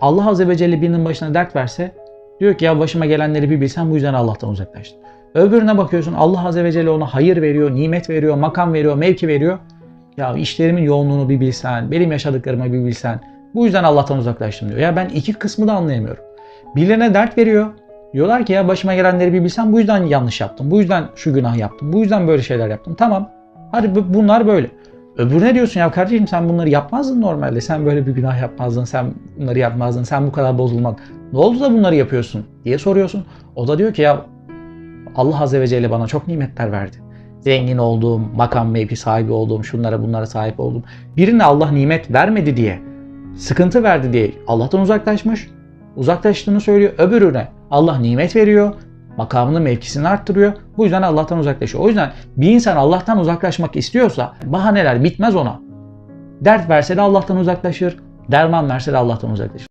Allah Azze ve Celle birinin başına dert verse diyor ki ya başıma gelenleri bir bilsen bu yüzden Allah'tan uzaklaştım. Öbürüne bakıyorsun Allah Azze ve Celle ona hayır veriyor, nimet veriyor, makam veriyor, mevki veriyor. Ya işlerimin yoğunluğunu bir bilsen, benim yaşadıklarımı bir bilsen. Bu yüzden Allah'tan uzaklaştım diyor. Ya ben iki kısmı da anlayamıyorum. Birilerine dert veriyor. Diyorlar ki ya başıma gelenleri bir bilsen bu yüzden yanlış yaptım. Bu yüzden şu günah yaptım. Bu yüzden böyle şeyler yaptım. Tamam. Hadi bu- bunlar böyle. Öbürüne diyorsun ya kardeşim sen bunları yapmazdın normalde. Sen böyle bir günah yapmazdın. Sen bunları yapmazdın. Sen bu kadar bozulmaz. Ne oldu da bunları yapıyorsun diye soruyorsun. O da diyor ki ya Allah Azze ve Celle bana çok nimetler verdi. Zengin olduğum, makam mevki sahibi olduğum, şunlara bunlara sahip oldum. Birine Allah nimet vermedi diye, sıkıntı verdi diye Allah'tan uzaklaşmış. Uzaklaştığını söylüyor. Öbürüne Allah nimet veriyor. Makamını, mevkisini arttırıyor. Bu yüzden Allah'tan uzaklaşıyor. O yüzden bir insan Allah'tan uzaklaşmak istiyorsa bahaneler bitmez ona. Dert verse de Allah'tan uzaklaşır. Derman verse de Allah'tan uzaklaşır.